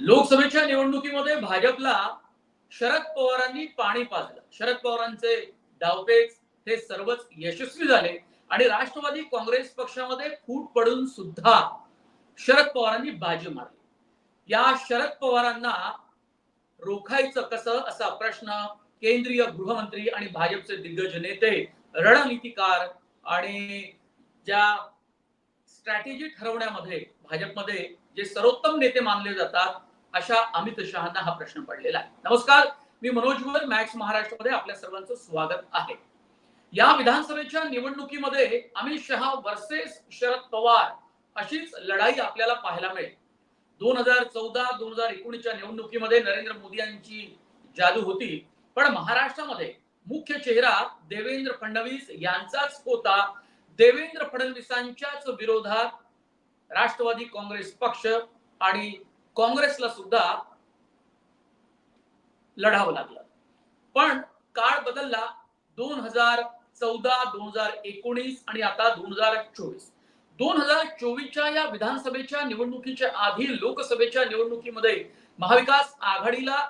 लोकसभेच्या निवडणुकीमध्ये भाजपला शरद पवारांनी पाणी पाजलं. शरद पवारांचे डावपेच हे सर्वच यशस्वी झाले आणि राष्ट्रवादी काँग्रेस पक्षामध्ये फूट पडून सुद्धा शरद पवारांनी बाजी मारली. या शरद पवारांना रोखायचं कसं असा प्रश्न केंद्रीय गृहमंत्री आणि भाजपचे दिग्गज नेते रणनीतिकार आणि ज्या स्ट्रॅटेजी ठरवण्यामध्ये भाजपमध्ये जे सर्वोत्तम नेते मानले जातात अशा अमित शहाना हा प्रश्न पडलेला आहे. नमस्कार मी मनोज वर मॅक्स महाराष्ट्रामध्ये आपल्या सर्वांचं स्वागत आहे. या विधानसभेच्या निवडणुकीमध्ये अमित शहा वर्सेस शरद पवार अशीच लढाई आपल्याला पाहायला मिळेल. दोन हजार चौदा दोन हजार एकोणीसच्या निवडणुकीमध्ये नरेंद्र मोदी यांची जादू होती पण महाराष्ट्रामध्ये मुख्य चेहरा देवेंद्र फडणवीस यांचाच होता. देवेंद्र फडणवीसांच्याच विरोधात राष्ट्रवादी काँग्रेस पक्ष आणि काँग्रेसला सुद्धा लढावं लागलं. पण काळ बदलला दोन हजार चौदा दोन हजार एकोणीस आणि आता दोन हजार चोवीस. दोन हजार चोवीसच्या या विधानसभेच्या निवडणुकीच्या आधी लोकसभेच्या निवडणुकीमध्ये महाविकास आघाडीला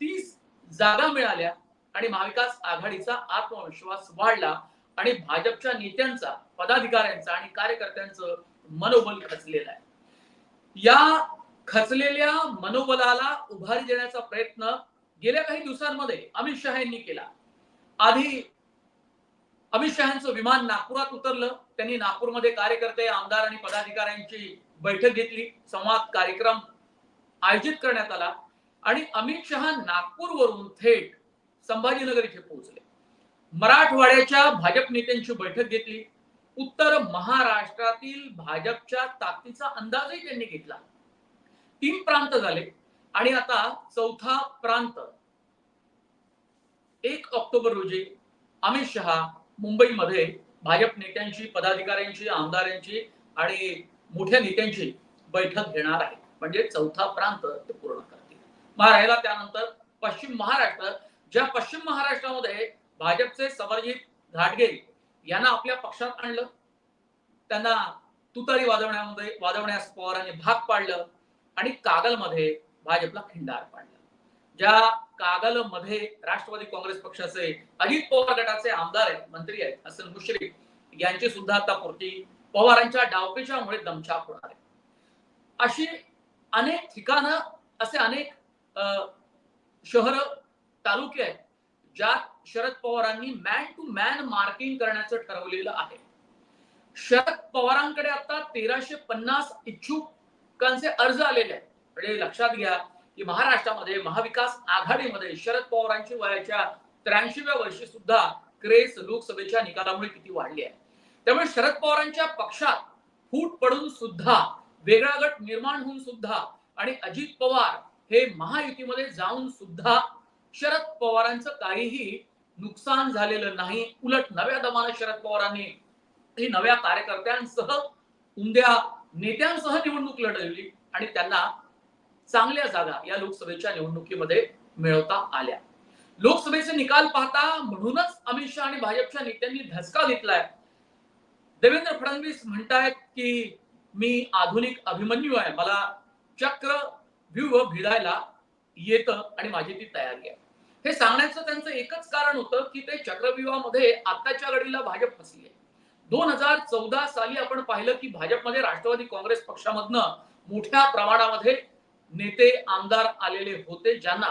तीस जागा मिळाल्या आणि महाविकास आघाडीचा आत्मविश्वास वाढला आणि भाजपच्या नेत्यांचा पदाधिकाऱ्यांचा आणि कार्यकर्त्यांचं मनोबल खचलेलं आहे. या खचलेल्या मनोबलाला उभारी देण्याचा प्रयत्न गेल्या काही दिवसांमध्ये अमित शहा यांनी केला. आधी अमित शहाचं विमान नागपुरात उतरलं. त्यांनी नागपूरमध्ये कार्यकर्ते आमदार आणि पदाधिकाऱ्यांची बैठक घेतली. संवाद कार्यक्रम आयोजित करण्यात आला आणि अमित शहा नागपूरवरून थेट संभाजीनगर इथे पोहोचले. मराठवाड्याच्या भाजप नेत्यांची बैठक घेतली. उत्तर महाराष्ट्रातील भाजपच्या ताकदीचा अंदाजही त्यांनी घेतला. तीन प्रांत झाले. आणि आता चौथा प्रांत. एक ऑक्टोबर रोजी अमित शहा मुंबईमध्ये भाजप नेत्यांची पदाधिकाऱ्यांची आमदारांची आणि मोठ्या नेत्यांची बैठक घेणार आहे म्हणजे चौथा प्रांत ते पूर्ण करतील. मग राहिला त्यानंतर पश्चिम महाराष्ट्र ज्या पश्चिम महाराष्ट्रामध्ये भाजपचे समरजित घाटगे यांना आपल्या पक्षात आणलं त्यांना तुतारी वाजवण्यामध्ये वाजवण्यास पवारांनी भाग पाडलं आणि कागलमध्ये भाजपला खिंडार पाडला. ज्या कागलमध्ये राष्ट्रवादी काँग्रेस पक्षाचे अजित पवार गटाचे आमदार आहेत मंत्री आहेत हसन मुश्रीफ यांची सुद्धा आता पूर्ती पवारांच्या डावपेच्यामुळे दमछाप होणार आहे. अशी अनेक ठिकाणं असे अनेक शहर तालुके आहेत ज्यात शरद पवारांनी मॅन टू मॅन मार्किंग करण्याचं ठरवलेलं आहे. शरद पवारांकडे आता तेराशे पन्नास इच्छुक हक्कांचे अर्ज आलेले आहेत. म्हणजे लक्षात घ्या की महाराष्ट्रामध्ये महाविकास आघाडीमध्ये शरद पवारांची वयाच्या त्र्याऐंशीव्या वर्षी सुद्धा क्रेस लोकसभेच्या निकालामुळे किती वाढली आहे. त्यामुळे शरद पवारांच्या पक्षात फूट पडून सुद्धा वेगळा गट निर्माण होऊन सुद्धा आणि अजित पवार हे महायुतीमध्ये जाऊन सुद्धा शरद पवारांचं काहीही नुकसान झालेलं नाही. उलट नव्या दमानं शरद पवारांनी नव्या कार्यकर्त्यांसह उमद्या नेत्यांसह निवडणूक लढवली आणि त्यांना चांगल्या जागा या लोकसभेच्या निवडणुकीमध्ये मिळवता आल्या. लोकसभेचे निकाल पाहता म्हणूनच अमित शहा आणि भाजपच्या नेत्यांनी धसका घेतलाय. देवेंद्र फडणवीस म्हणतायत की मी आधुनिक अभिमन्यू आहे. मला चक्र व्यूह भिडायला येतं आणि माझी ती तयारी आहे. हे सांगण्याचं त्यांचं एकच कारण होतं की ते चक्रव्यूहामध्ये आताच्या घडीला भाजप फसली आहे. दोन हजार चौदा साली आपण पाहिलं की भाजपमध्ये राष्ट्रवादी काँग्रेस पक्षामधनं मोठ्या प्रमाणामध्ये नेते आमदार आलेले होते ज्यांना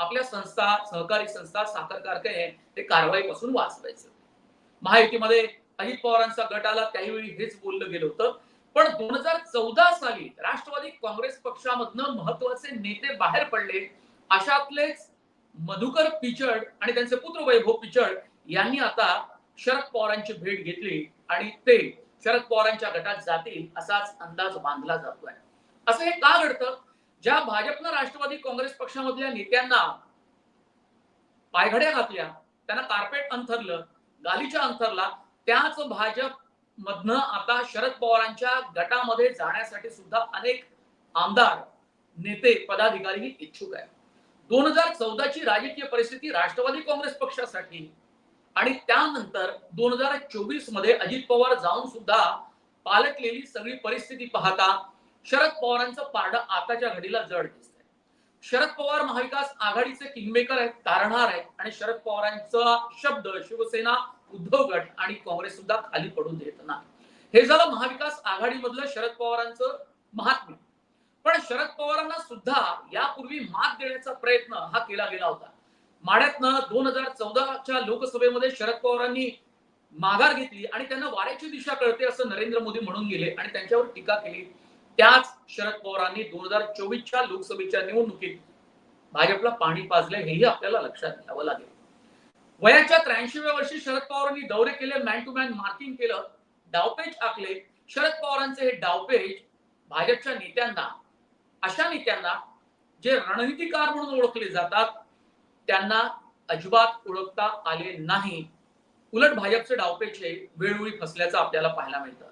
आपल्या संस्था सहकारी संस्था साखर कारखाने ते कारवाईपासून वाचवायचं. महायुतीमध्ये अजित पवारांचा गट आला त्यावेळी हेच बोललं गेलं होतं. पण दोन हजार चौदा साली राष्ट्रवादी काँग्रेस पक्षामधनं महत्त्वाचे नेते बाहेर पडले. अशातलेच मधुकर पिचड आणि त्यांचे पुत्र वैभव पिचड यांनी आता शरद पवारांची भेट घेतली आणि ते शरद पवारांच्या गटात जातील असाच अंदाज बांधला जातोय. असं हे का घडतं? ज्या भाजपनं राष्ट्रवादी काँग्रेस पक्षामधल्या नेत्यांना पायघड्या घातल्या त्यांना कार्पेट अंथरलं गालीच्या अंथरला त्याच भाजप मधनं आता शरद पवारांच्या गटामध्ये जाण्यासाठी सुद्धा अनेक आमदार नेते पदाधिकारी इच्छुक आहेत. दोन हजार चौदाची राजकीय परिस्थिती राष्ट्रवादी काँग्रेस पक्षासाठी आणि त्यानंतर दोन हजार चोवीसमध्ये अजित पवार जाऊन सुद्धा पालटलेली सगळी परिस्थिती पाहता शरद पवारांचं पारडं आताच्या घडीला जड दिसत शरद पवार महाविकास आघाडीचे किंगमेकर आहेत तारणार आहेत आणि शरद पवारांचा शब्द शिवसेना उद्धव गट आणि काँग्रेस सुद्धा खाली पडून देत नाही. हे झालं महाविकास आघाडीमधलं शरद पवारांचं महात्म्य. पण शरद पवारांना सुद्धा यापूर्वी मात देण्याचा प्रयत्न हा केला गेला होता. माड्यातनं दोन हजार चौदाच्या लोकसभेमध्ये शरद पवारांनी माघार घेतली आणि त्यांना वाऱ्याची दिशा कळते असं नरेंद्र मोदी म्हणून गेले आणि त्यांच्यावर टीका केली. त्याच शरद पवारांनी दोन हजार चोवीसच्या लोकसभेच्या निवडणुकीत भाजपला पाणी पाजले हेही आपल्याला लक्षात घ्यावं लागेल. वयाच्या त्र्याऐंशीव्या वर्षी शरद पवारांनी दौरे केले मॅन टू मॅन मार्किंग केलं डावपेच आखले. शरद पवारांचे हे डावपेच भाजपच्या नेत्यांना अशा नेत्यांना जे रणनीतिकार म्हणून ओळखले जातात त्यांना अजिबात ओळखता आले नाही. उलट भाजपचे डावपेचे वेळोवेळी फसल्याचं आपल्याला पाहायला मिळतं.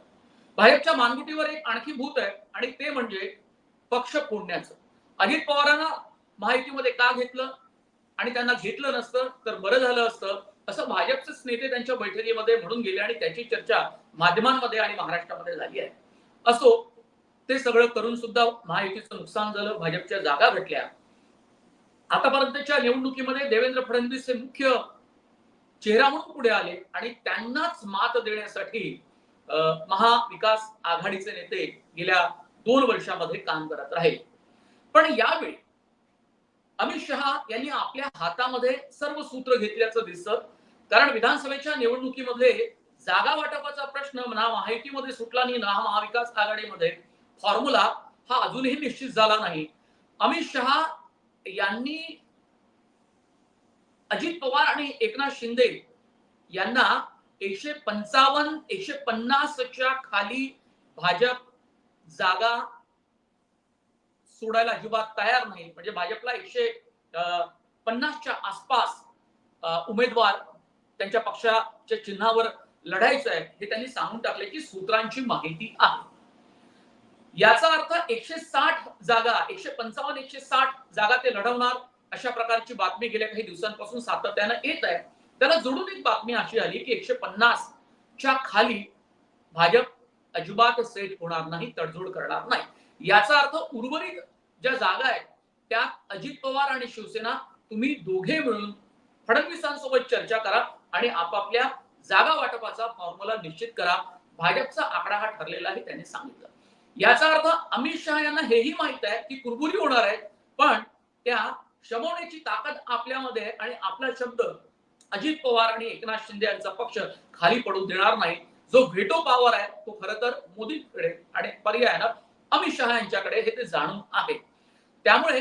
भाजपच्या मानगुटीवर एक आणखी भूत आहे आणि ते म्हणजे पक्ष फोडण्याचं. अजित पवारांना माहितीमध्ये का घेतलं? आणि त्यांना घेतलं नसतं तर बरं झालं असतं. असं भाजपचेच नेते त्यांच्या बैठकीमध्ये म्हणून गेले आणि त्याची चर्चा माध्यमांमध्ये आणि महाराष्ट्रामध्ये झाली आहे. असो ते सगळं करून सुद्धा महायुतीचं नुकसान झालं भाजपच्या जागा घटल्या. आतापर्यंतच्या निवडणुकीमध्ये देवेंद्र फडणवीस हे मुख्य चेहरा म्हणून पुढे आले आणि त्यांनाच मात देण्यासाठी महाविकास आघाडीचे नेते गेल्या दोन वर्षामध्ये काम करत राहिले. पण यावेळी अमित शहा यांनी आपल्या हातामध्ये सर्व सूत्र घेतल्याचं दिसत कारण विधानसभेच्या निवडणुकीमध्ये जागा वाटपाचा प्रश्न ना महायुतीमध्ये सुटला नाही ना महाविकास आघाडीमध्ये फॉर्म्युला हा अजूनही निश्चित झाला नाही. अमित शहा यांनी अजित पवार आणि एकनाथ शिंदे यांना एकशे पंचावन्न एकशे पन्नासच्या खाली भाजप जागा सोडायला अजिबात तयार नाही. म्हणजे भाजपला एकशे अं, पन्नासच्या आसपास उमेदवार त्यांच्या पक्षाच्या चिन्हावर लढायचं आहे हे त्यांनी सांगून टाकल्याची की सूत्रांची माहिती आहे. याचा अर्थ एकशे साठ जागा एकशे पंचावन्न एकशे साठ जागा ते लढवणार अशा प्रकारची बातमी गेल्या काही दिवसांपासून सातत्यानं येत आहे. त्याला जोडून एक बातमी अशी आली की एकशे पन्नास च्या खाली भाजप अजिबात सेट होणार नाही तडजोड करणार नाही. याचा अर्थ उर्वरित ज्या जागा आहेत त्यात अजित पवार आणि शिवसेना तुम्ही दोघे मिळून फडणवीसांसोबत चर्चा करा आणि आपापल्या जागा वाटपाचा फॉर्म्युला निश्चित करा. भाजपचा आकडा हा ठरलेला आहे त्यांनी सांगितलं. याचा अर्थ अमित शहा यांना हेही माहीत आहे की कुरबुरी होणार आहे पण त्या शमवण्याची ताकद आपल्यामध्ये आहे आणि आपला शब्द अजित पवार आणि एकनाथ शिंदे यांचा पक्ष खाली पडू देणार नाही. जो व्हेटो पॉवर आहे तो खर तर मोदींकडे आणि पर्यायानं अमित शहा यांच्याकडे हे ते जाणून आहे. त्यामुळे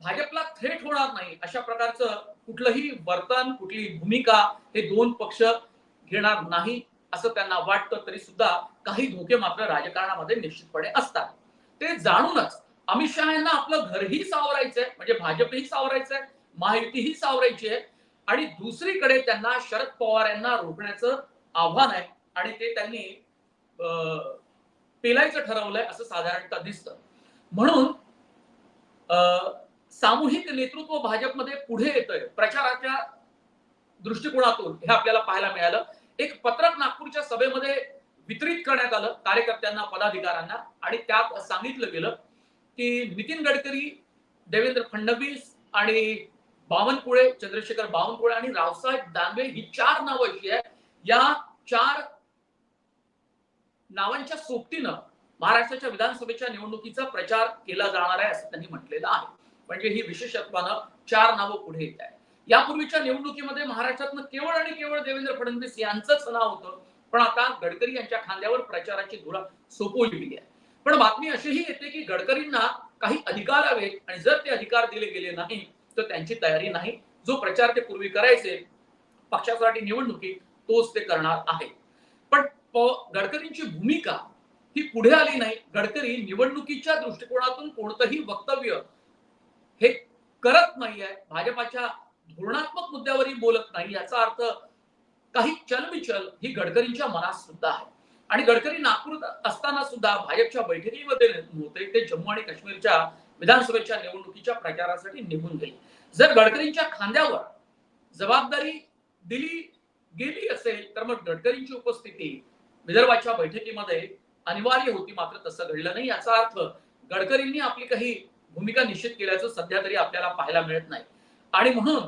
भाजपला थेट होणार नाही अशा प्रकारचं कुठलंही वर्तन कुठली भूमिका हे दोन पक्ष घेणार नाही. असं त्यांना वाटतं तरी सुद्धा काही धोके मात्र राजकारणामध्ये निश्चितपणे असतात. ते जाणूनच अमित शहा यांना आपलं घरही सावरायचंय म्हणजे भाजपही सावरायचंय माहितीही सावरायची आहे आणि दुसरीकडे त्यांना शरद पवार यांना रोखण्याचं आव्हान आहे आणि ते त्यांनी अं, पेलायचं ठरवलंय असं साधारणतः दिसतं. म्हणून अं, सामूहिक नेतृत्व भाजपमध्ये पुढे येतंय प्रचाराच्या दृष्टिकोनातून हे आपल्याला पाहायला मिळालं. एक पत्रक नागपूरच्या सभेमध्ये वितरित करण्यात आलं कार्यकर्त्यांना पदाधिकाऱ्यांना. आणि त्यात सांगितलं गेलं की नितीन गडकरी देवेंद्र फडणवीस आणि बावनकुळे चंद्रशेखर बावनकुळे आणि रावसाहेब दानवे ही चार नावं अशी आहे या चार नावांच्या सोबतीनं महाराष्ट्राच्या विधानसभेच्या निवडणुकीचा प्रचार केला जाणार आहे असं त्यांनी म्हटलेलं आहे. म्हणजे ही विशेषत्वानं चार नावं पुढे येत आहे यापूर्वीच्या निवडणुकीमध्ये महाराष्ट्रातनं केवळ आणि केवळ देवेंद्र फडणवीस यांचंच नाव होतं. पण आता गडकरी यांच्या खांद्यावर प्रचाराची धुरा सोपवली आहे. पण बातमी अशीही येते की गडकरींना काही अधिकार हवेत आणि जर ते अधिकार दिले गेले नाही तर त्यांची तयारी नाही. जो प्रचार ते पूर्वी करायचे पक्षासाठी निवडणुकीत तोच ते करणार आहे. पण गडकरींची भूमिका ही पुढे आली नाही. गडकरी निवडणुकीच्या दृष्टिकोनातून कोणतंही वक्तव्य हे करत नाहीये. भाजपाच्या धोरणात्मक मुद्द्यावरही बोलत नाही याचा अर्थ काही चलबिचल ही गडकरींच्या मनात सुद्धा आहे. आणि गडकरी नागपूर असताना सुद्धा भाजपच्या बैठकीमध्ये नव्हते ते जम्मू आणि काश्मीरच्या विधानसभेच्या निवडणुकीच्या प्रचारासाठी निघून गेले. जर गडकरींच्या खांद्यावर जबाबदारी दिली गेली असेल तर मग गडकरींची उपस्थिती विदर्भाच्या बैठकीमध्ये अनिवार्य होती मात्र तसं घडलं नाही. याचा अर्थ गडकरींनी आपली काही भूमिका निश्चित केल्याचं सध्या तरी आपल्याला पाहायला मिळत नाही. आणि म्हणून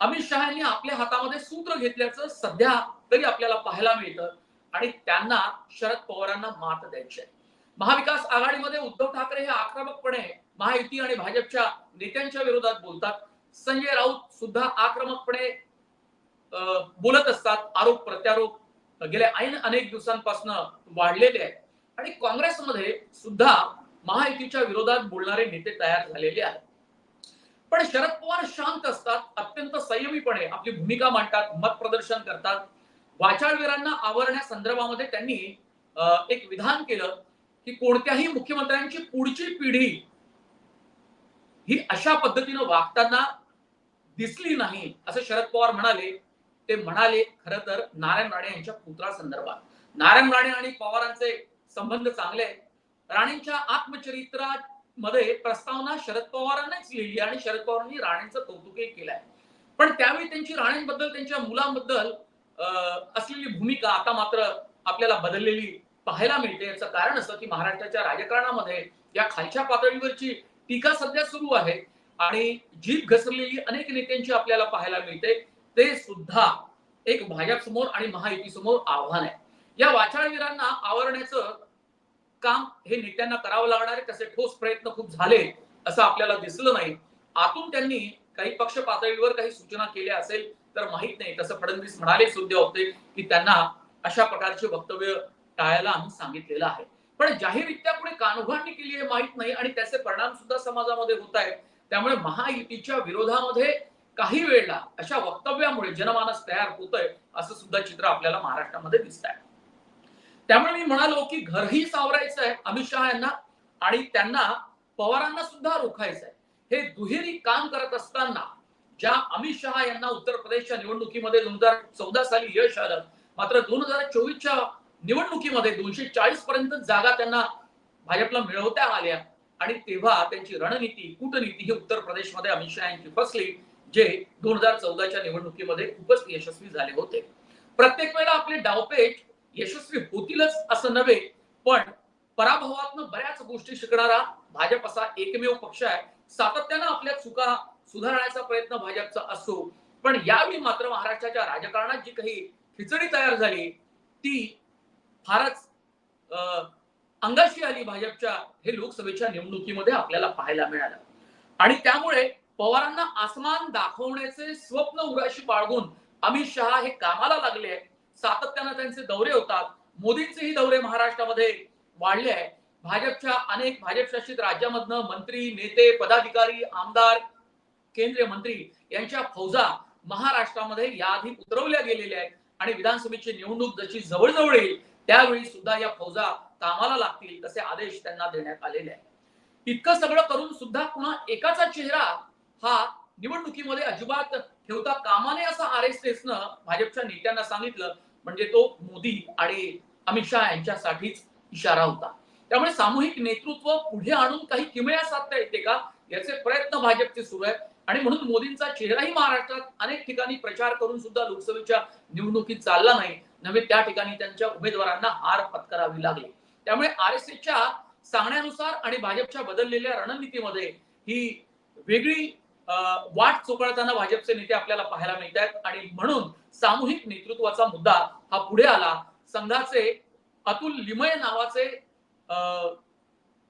अमित शहा यांनी आपल्या हातामध्ये सूत्र घेतल्याचं सध्या तरी आपल्याला पाहायला मिळतं आणि त्यांना शरद पवारांना मात द्यायची आहे. महाविकास आघाडीमध्ये उद्धव ठाकरे हे आक्रमकपणे महायुती आणि भाजपच्या नेत्यांच्या विरोधात बोलतात. संजय राऊत सुद्धा आक्रमकपणे अं, बोलत असतात. आरोप प्रत्यारोप गेल्या ऐन अनेक दिवसांपासून वाढलेले आहेत. आणि काँग्रेसमध्ये सुद्धा महायुतीच्या विरोधात बोलणारे नेते तयार झालेले आहेत. पण शरद पवार शांत असतात अत्यंत संयमीपणे आपली भूमिका मांडतात मत प्रदर्शन करतात. वाचाळवीरांना आवरण्यासंदर्भामध्ये त्यांनी एक विधान केलं की कोणत्याही मुख्यमंत्र्यांची पुढची पिढी ही अशा पद्धतीनं वागताना दिसली नाही असं शरद पवार म्हणाले. ते म्हणाले खर तर नारायण राणे यांच्या पुतळा संदर्भात नारायण राणे आणि पवारांचे संबंध चांगले आहेत. राणेंच्या आत्मचरित्रात मध्ये प्रस्तावना शरद पवारांनाच लिहिली आणि शरद पवारांनी राणेंचं कौतुकही केलंय. पण त्यावेळी त्यांची राणेंबद्दल त्यांच्या मुलांबद्दल असलेली भूमिका आता मात्र आपल्याला बदललेली पाहायला मिळते. याचं कारण असं की महाराष्ट्राच्या राजकारणामध्ये या खालच्या पातळीवरची टीका सध्या सुरू आहे आणि जीभ घसरलेली अनेक नेत्यांची आपल्याला पाहायला मिळते. ते सुद्धा एक भाजप समोर आणि महायुती समोर आव्हान आहे. या वाचाळवीरांना आवरण्याचं काम हे नेत्यांना करावं लागणार आहे तसे ठोस प्रयत्न खूप झाले असं आपल्याला दिसलं नाही. आतून त्यांनी काही पक्ष पातळीवर काही सूचना केल्या असेल तर माहीत नाही. तसं फडणवीस म्हणाले सुद्धा होते की त्यांना अशा प्रकारचे वक्तव्य टाळायला आम्ही सांगितलेलं आहे. पण जाहीररित्या पुढे कानउघाडणी केली हे माहीत नाही आणि त्याचे परिणाम सुद्धा समाजामध्ये होत आहेत. त्यामुळे महायुतीच्या विरोधामध्ये काही वेळेला अशा वक्तव्यामुळे जनमानस तयार होतोय असं सुद्धा चित्र आपल्याला महाराष्ट्रामध्ये दिसत आहे त्यामुळे मी म्हणालो की घरही सावरायचं आहे अमित शहा यांना आणि त्यांना पवारांना सुद्धा रोखायचं आहे. हे दुहेरी काम करत असताना ज्या अमित शहा यांना उत्तर प्रदेशच्या निवडणुकीमध्ये दोन हजार चौदा साली यश आलं मात्र दोन हजार चोवीसच्या निवडणुकीमध्ये दोनशे चाळीस पर्यंत जागा त्यांना भाजपला मिळवता आल्या. आणि तेव्हा त्यांची रणनीती कूटनीती ही उत्तर प्रदेशमध्ये अमित शहा यांची फसली जे दोन हजार चौदाच्या निवडणुकीमध्ये खूपच यशस्वी झाले होते. प्रत्येक वेळेला आपले डावपेच यशस्वी होतीलच असं नव्हे पण पराभवातनं बऱ्याच गोष्टी शिकणारा भाजप असा एकमेव पक्ष आहे. सातत्यानं आपल्या चुका सुधारण्याचा प्रयत्न भाजपचा असो पण यावेळी मात्र महाराष्ट्राच्या राजकारणात जी काही खिचडी तयार झाली ती फारच अं, अंगाशी आली भाजपच्या हे लोकसभेच्या निवडणुकीमध्ये आपल्याला पाहायला मिळालं. आणि त्यामुळे पवारांना आसमान दाखवण्याचे स्वप्न उराशी बाळगून अमित शहा हे कामाला लागले आहेत. सातत्यानं त्यांचे दौरे होतात. मोदींचेही दौरे महाराष्ट्रामध्ये वाढले आहे भाजपच्या अनेक भाजप शासित राज्यामधनं मंत्री नेते पदाधिकारी आमदार केंद्रीय मंत्री यांच्या फौजा महाराष्ट्रामध्ये याआधी उतरवल्या गेलेल्या आहेत. आणि विधानसभेची निवडणूक जशी जवळजवळ येईल त्यावेळी सुद्धा या फौजा कामाला लागतील तसे आदेश त्यांना देण्यात आलेले आहेत. इतकं सगळं करून सुद्धा पुन्हा एकाचा चेहरा हा निवडणुकीमध्ये अजिबात ठेवता कामाने असं आर एस एसनं भाजपच्या नेत्यांना सांगितलं. म्हणजे तो मोदी आणि अमित शहा यांच्यासाठीच इशारा होता. त्यामुळे सामूहिक नेतृत्व पुढे आणून काही किमया साधता येते का याचे प्रयत्न भाजपचे सुरू आहेत. आणि म्हणून मोदींचा चेहराही महाराष्ट्रात अनेक ठिकाणी प्रचार करून सुद्धा लोकसभेच्या निवडणुकीत चालला नाही. नव्हे त्या ठिकाणी त्यांच्या उमेदवारांना हार पत्करावी लागली. त्यामुळे आर एस एसच्या सांगण्यानुसार आणि भाजपच्या बदललेल्या रणनीतीमध्ये ही वेगळी वाट चोकळताना भाजपचे नेते आपल्याला पाहायला मिळत आहेत आणि म्हणून सामूहिक नेतृत्वाचा मुद्दा हा पुढे आला. संघाचे अतुल लिमय नावाचे अं,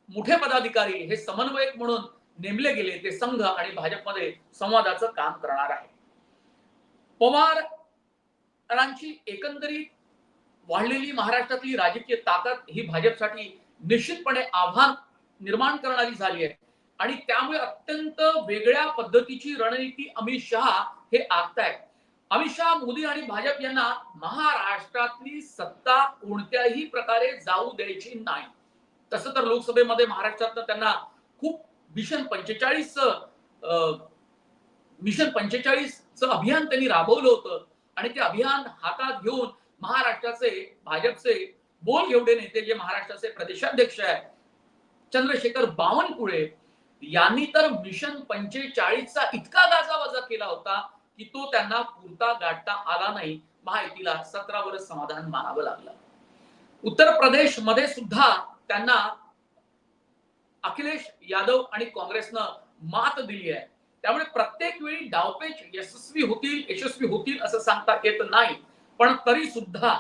मोठे पदाधिकारी हे समन्वयक म्हणून नेमले गेले. ते संघ आणि भाजपमध्ये संवादाचं काम करणार आहे. पवारांची एकंदरीत वाढलेली महाराष्ट्रातली राजकीय ताकद ही भाजपसाठी निश्चितपणे आव्हान निर्माण करणारी झाली आहे. आणि त्यामुळे अत्यंत वेगळ्या पद्धतीची रणनीती अमित शहा हे आखतायत. अमित शहा मोदी आणि भाजप यांना महाराष्ट्रातली सत्ता कोणत्याही प्रकारे जाऊ द्यायची नाही. तसं तर लोकसभेमध्ये महाराष्ट्रात त्यांना खूप मिशन पंचेचाळीस मिशन पंचेचाळीस अभियान त्यांनी राबवलं होतं. आणि ते अभियान हातात घेऊन महाराष्ट्राचे भाजपचे बोल एवढे नेते जे महाराष्ट्राचे प्रदेशाध्यक्ष आहेत चंद्रशेखर बावनकुळे यांनी तर मिशन पंचेचाळीसचा इतका गाजावाजा केला होता. की तो त्यांना पुरता गाठता आला नाही महायुतीला सतरा वर्ष समाधान मानावं लागलं. उत्तर प्रदेशमध्ये सुद्धा त्यांना अखिलेश यादव आणि काँग्रेसनं मात दिली आहे. त्यामुळे प्रत्येक वेळी डावपेच यशस्वी होतील यशस्वी होतील असं सांगता येत नाही. पण तरी सुद्धा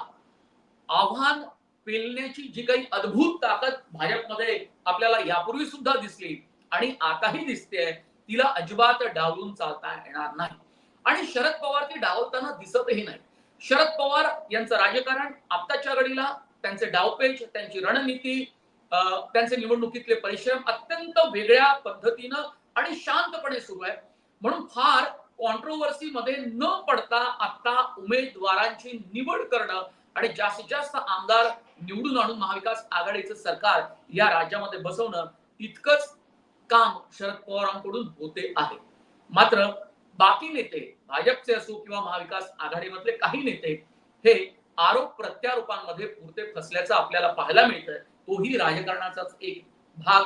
आव्हान पेलण्याची जी काही अद्भुत ताकद भाजपमध्ये आपल्याला यापूर्वी सुद्धा दिसली आणि आताही दिसते तिला अजिबात डावलून चालता येणार नाही. आणि शरद पवार ते डावलताना दिसतही नाही. शरद पवार यांचं राजकारण आत्ताच्या घडीला त्यांचे डावपेच त्यांची रणनीती अं, त्यांचे निवडणुकीतले परिश्रम अत्यंत वेगळ्या पद्धतीनं आणि शांतपणे सुरू आहे. म्हणून फार कॉन्ट्रोवर्सी मध्ये न पडता आता उमेदवारांची निवड करणं आणि जास्तीत जास्त आमदार निवडून आणून महाविकास आघाडीचं सरकार या राज्यामध्ये बसवणं इतकंच काम शरद पवारांकडून होते आहे. मात्र बाकी नेते भाजपचे असो किंवा महाविकास आघाडीमधले काही नेते हे आरोप प्रत्यारोपांमध्ये पुरते फसल्याचं आपल्याला पाहायला मिळतंय. तोही राजकारणाचाच एक भाग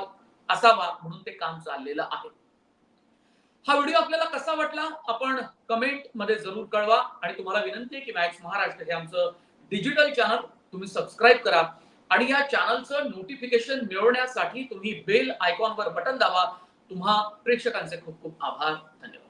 असावा म्हणून ते काम चाललेलं आहे. हा व्हिडिओ आपल्याला कसा वाटला? आपण कमेंटमध्ये जरूर कळवा. आणि तुम्हाला विनंती आहे की मॅक्स महाराष्ट्र हे आमचं डिजिटल चॅनल तुम्ही सबस्क्राईब करा. आणि या चॅनलचं नोटिफिकेशन मिळवण्यासाठी तुम्ही बेल आयकॉनवर बटन दाबा. तुम्हा प्रेक्षकांचे खूप खूप आभार. धन्यवाद.